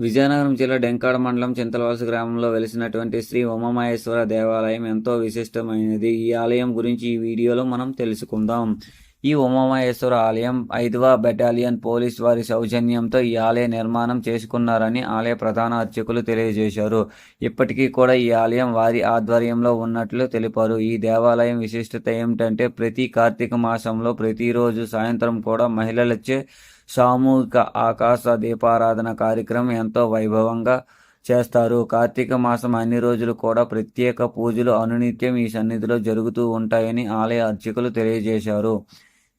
విజయనగరం జిల్లా డెంకాడ మండలం చింతలవలస గ్రామంలో వెలిసినటువంటి శ్రీ ఉమామహేశ్వర దేవాలయం ఎంతో విశిష్టమైనది. ఈ ఆలయం గురించి ఈ వీడియోలో మనం తెలుసుకుందాం. ఈ ఉమామహేశ్వర ఆలయం ఐదవ బెటాలియన్ పోలీస్ వారి సౌజన్యంతో ఈ ఆలయ నిర్మాణం చేసుకున్నారని ఆలయ ప్రధాన అర్చకులు తెలియజేశారు. ఇప్పటికీ కూడా ఈ ఆలయం వారి ఆధ్వర్యంలో ఉన్నట్లు తెలిపారు. ఈ దేవాలయం విశిష్టత ఏమిటంటే ప్రతి కార్తీక మాసంలో ప్రతిరోజు సాయంత్రం కూడా మహిళలచే సామూహిక ఆకాశ దీపారాధన కార్యక్రమం ఎంతో వైభవంగా చేస్తారు. కార్తీక మాసం అన్ని రోజులు కూడా ప్రత్యేక పూజలు అనునిత్యం ఈ సన్నిధిలో జరుగుతూ ఉంటాయని ఆలయ అర్చకులు తెలియజేశారు.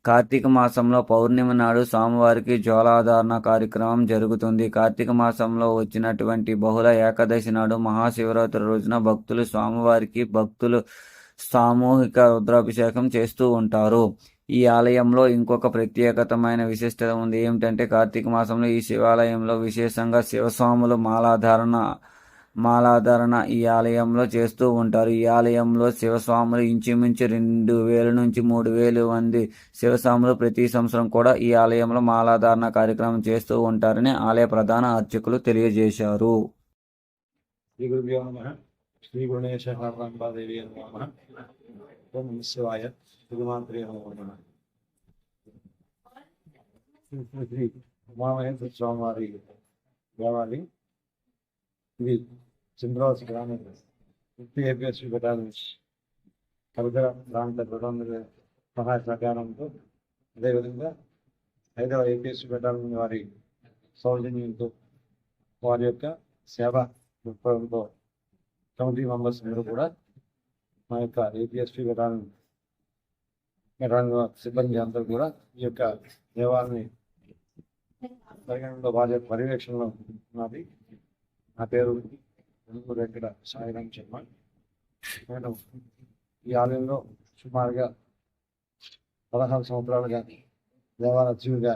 కార్తీక మాసంలో పౌర్ణమి నాడు స్వామివారికి జ్వాలాధారణ కార్యక్రమం జరుగుతుంది. కార్తీక మాసంలో వచ్చినటువంటి బహుళ ఏకాదశి నాడు మహాశివరాత్రి రోజున భక్తులు స్వామివారికి భక్తులు సామూహిక రుద్రాభిషేకం చేస్తూ ఉంటారు. ఈ ఆలయంలో ఇంకొక ప్రత్యేకతమైన విశిష్టత ఉంది. ఏమిటంటే కార్తీక మాసంలో ఈ శివాలయంలో విశేషంగా శివస్వాములు మాలాధారణ మాలాధారణ ఈ ఆలయంలో చేస్తూ ఉంటారు. ఈ ఆలయంలో శివస్వాములు ఇంచుమించు రెండు వేల నుంచి మూడు వేలు మంది శివస్వాములు ప్రతి సంవత్సరం కూడా ఈ ఆలయంలో మాలాధారణ కార్యక్రమం చేస్తూ ఉంటారని ఆలయ ప్రధాన అర్చకులు తెలియజేశారు. శ్రీ గురుభ్యో శ్రీ గుణేశ్వరాంబాదేవి ఓం నమ శివాయ శ్రీమాంత్రి శ్రీ ఉమామహేంద్ర స్వామివారి దేవాలయం. ఇది చంద్రవాస గ్రామం. ఫిఫ్టీ ఏపీఎస్పీ బెటాలియన్ కవిత ప్రాంత ప్రధాన సహాయ సహకారంతో అదేవిధంగా ఐదవ ఏపీఎస్పీ బెటాలియన్ వారి సౌజన్యంతో వారి యొక్క సేవ దృక్పథంతో కమిటీ మెంబర్స్ అందరూ కూడా మా యొక్క ఏపీఎస్పీ విధానం వెటరాన్ సిబ్బంది అందరూ కూడా ఈ యొక్క దేవాలని పరిగణలో వారి పర్యవేక్షణలో ఉన్నది. నా పేరు వెంకట సాయిరామ్ శర్మ. నేను ఈ ఆలయంలో సుమారుగా పదహారు సంవత్సరాలుగా దేవాలయ అర్చకుడిగా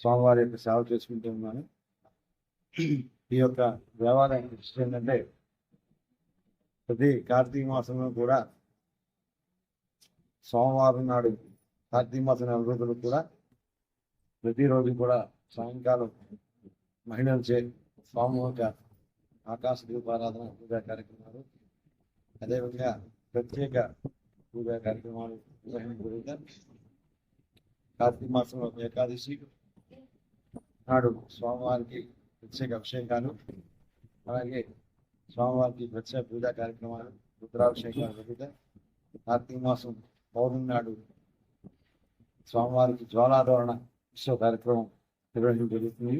స్వామివారి యొక్క సేవ చేసుకుంటూ ఉన్నాను. ఈ యొక్క దేవాలయం ఏంటంటే ప్రతి కార్తీక మాసంలో కూడా సోమవారం నాడు కార్తీక మాసం నెల రోజులు కూడా ప్రతిరోజు కూడా సాయంకాలం మహిళలు చే సామూహిక ఆకాశ దీపారాధన పూజా కార్యక్రమాలు అదేవిధంగా ప్రత్యేక పూజా కార్యక్రమాలు నిర్వహించబడుగా కార్తీక మాసంలో ఏకాదశి నాడు స్వామివారికి ప్రత్యేక అభిషేకాలు అలాగే స్వామివారికి ప్రత్యేక పూజా కార్యక్రమాలు రుద్రాభిషేకాలు జరుగుతాయి. కార్తీక మాసం పౌర్ణమి నాడు స్వామివారికి జ్వాలాధోరణ ఉత్సవ కార్యక్రమం నిర్వహించడం జరుగుతుంది.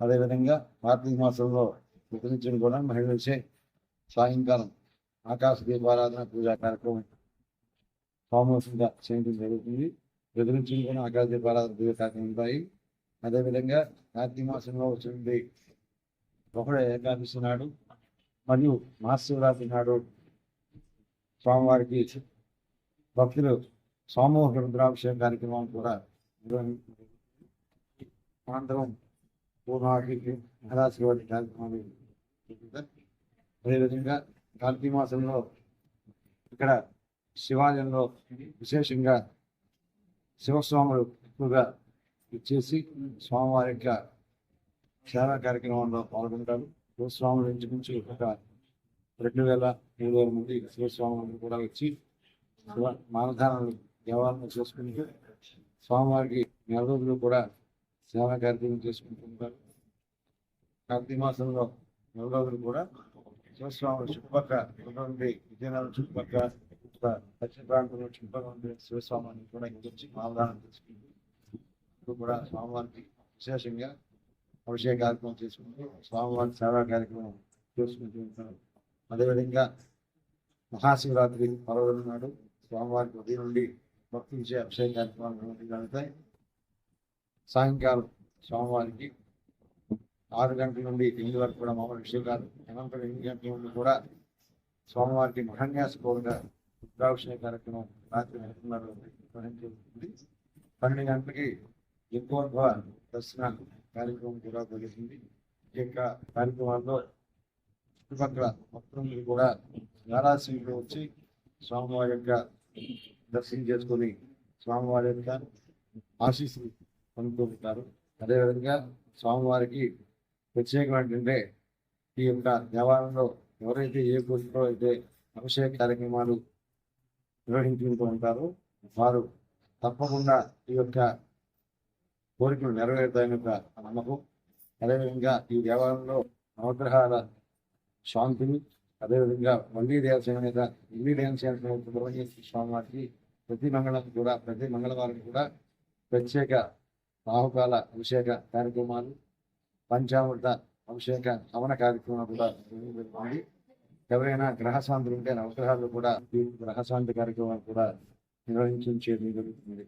అదేవిధంగా కార్తీక మాసంలో ప్రతినిత్యం కూడా మహిళలచే సాయంకాలం ఆకాశ దీపారాధన పూజా కార్యక్రమం సామూహికంగా చేయడం జరుగుతుంది. ప్రతినిత్యం కూడా ఆకాశ దీపారాధన పూజా కార్యక్రమం ఉంటాయి. అదేవిధంగా కార్తీక మాసంలో వచ్చింది ఒకడు ఏకాదశి నాడు మరియు మహాశివరాత్రి నాడు స్వామివారికి భక్తులు సామూహిక రుద్రాభిషేక కార్యక్రమం కూడా అనంతరం పూర్ణాకి మహాశివరాత్రి కార్యక్రమాలు అదేవిధంగా కార్తీక మాసంలో ఇక్కడ శివాలయంలో విశేషంగా శివస్వాములు ఎక్కువగా ఇచ్చేసి స్వామివారి యొక్క సేవా కార్యక్రమంలో పాల్గొంటారు. శివస్వాముల నుంచి నుంచి ఒక రెండు వేల మూడు వేల మంది శివస్వాములు కూడా వచ్చి శివ మానధానాలు దేవాలను చేసుకుంటూ స్వామివారికి నెల రోజులు కూడా సేవా కార్యక్రమం చేసుకుంటుంటారు. కార్తీక మాసంలో నెల రోజులు కూడా శివస్వాములు చుట్టుపక్క ఉన్నటువంటి విజయనగరం చుట్టుపక్క దక్షిణ ప్రాంతంలో చుట్టుపక్కల ఉండే శివస్వామిని కూడా ఇంకొచ్చి మానధానం చేసుకుంటూ ఇప్పుడు కూడా స్వామివారికి విశేషంగా అభిషేక కార్యక్రమం చేసుకుంటూ స్వామివారి సేవా కార్యక్రమం చేసుకుంటూ ఉంటారు. అదేవిధంగా మహాశివరాత్రి పర్వదిన నాడు స్వామివారికి ఉదయం నుండి భక్తించే అభిషేక కార్యక్రమాలు జరుగుతాయి. సాయంకాలం స్వామివారికి ఆరు గంటల నుండి ఎనిమిది వరకు కూడా మామూలు అభిషేకాలు. అనంతరం ఎనిమిది గంటల నుండి కూడా స్వామివారికి మహాన్యాసపూర్వక రుద్రాభిషేక కార్యక్రమం రాత్రి ఎనిమిదిన్నర పన్నెండు గంటలకి ఎక్కువ దర్శనాలు కార్యక్రమం కూడా జరిగింది. ఈ యొక్క కార్యక్రమాల్లో చుట్టుపక్కల భక్తులు కూడా నారాశీలు వచ్చి స్వామివారి యొక్క దర్శనం చేసుకొని స్వామివారి యొక్క ఆశీస్సులు పొందుకుంటారు. అదేవిధంగా స్వామివారికి ప్రత్యేకం ఈ యొక్క దేవాలయంలో ఎవరైతే ఏ గుడిలో అయితే అభిషేక కార్యక్రమాలు నిర్వహించుకుంటూ ఉంటారో వారు తప్పకుండా ఈ యొక్క కోరికలు నెరవేరుతాయని ఒక నమ్మకం. అదేవిధంగా ఈ దేవాలయంలో నవగ్రహాల శాంతిని అదేవిధంగా వల్లి దేవసేన మీద వల్లి దేవసేన స్వామి వారికి ప్రతి మంగళం కూడా ప్రతి మంగళవారం కూడా ప్రత్యేక రాహుకాల అభిషేక కార్యక్రమాలు పంచామృత అభిషేక హవన కార్యక్రమాలు కూడా జరుగుతుంది. ఎవరైనా గ్రహశాంతులు ఉంటే నవగ్రహాలు కూడా గ్రహశాంతి కార్యక్రమాలు కూడా నిర్వహించడం జరుగుతుంది.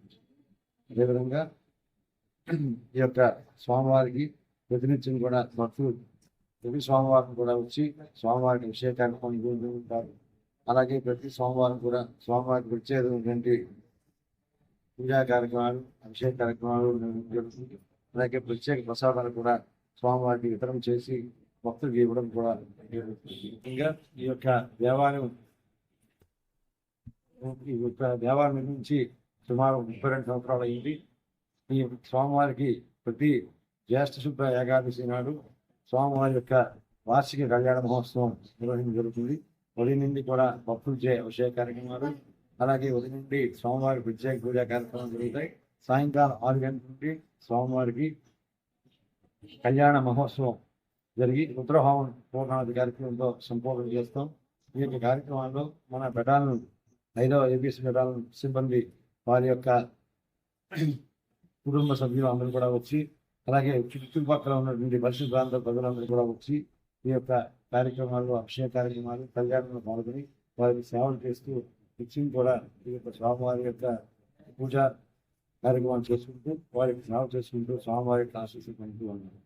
అదేవిధంగా ఈ యొక్క స్వామివారికి ప్రతినిత్యం కూడా భక్తులు ప్రతి స్వామివారం కూడా వచ్చి స్వామివారికి అభిషేకాన్ని పొందుకుంటూ ఉంటారు. అలాగే ప్రతి సోమవారం కూడా స్వామివారికి వచ్చేటువంటి పూజా కార్యక్రమాలు అభిషేక కార్యక్రమాలు జరుగుతుంది అలాగే ప్రత్యేక ప్రసాదాలు కూడా స్వామివారికి వితరణ చేసి భక్తులకు ఇవ్వడం కూడా ముఖ్యంగా ఇంకా ఈ యొక్క దేవాలయం ఈ యొక్క దేవాలయం నుంచి సుమారు ముప్పై రెండు సంవత్సరాలు అయింది. ఈ స్వామివారికి ప్రతి జ్యేష్ఠ శుద్ధ ఏకాదశి నాడు స్వామివారి యొక్క వార్షిక కళ్యాణ మహోత్సవం నిర్వహించడం జరుగుతుంది. ఉదయం నుండి కూడా భక్తులచే అభిషేక కార్యక్రమాలు అలాగే ఉదయం నుండి స్వామివారి ప్రత్యేక పూజా కార్యక్రమాలు జరుగుతాయి. సాయంకాలం ఆరు గంటల నుండి స్వామివారికి కళ్యాణ మహోత్సవం జరిగి రుద్రహోమం పూర్ణాది కార్యక్రమంతో సంపూర్ణం చేస్తాం. ఈ యొక్క కార్యక్రమాల్లో మన బెటాలను ఐదవ ఏపీఎస్ బెటాలను సిబ్బంది వారి యొక్క కుటుంబ సభ్యులు అందరూ కూడా వచ్చి అలాగే చుట్టుపక్కల ఉన్నటువంటి పరిశుద్ధ ప్రాంత ప్రజలందరూ కూడా వచ్చి ఈ యొక్క కార్యక్రమాలు అభిషేక కార్యక్రమాలు కళ్యాణంలో పాల్గొని వారికి సేవలు చేస్తూ నిత్యం కూడా ఈ యొక్క స్వామివారి యొక్క పూజ కార్యక్రమాలు చేసుకుంటూ వారికి సేవ చేసుకుంటూ స్వామివారి యొక్క పొందుతూ ఉన్నారు.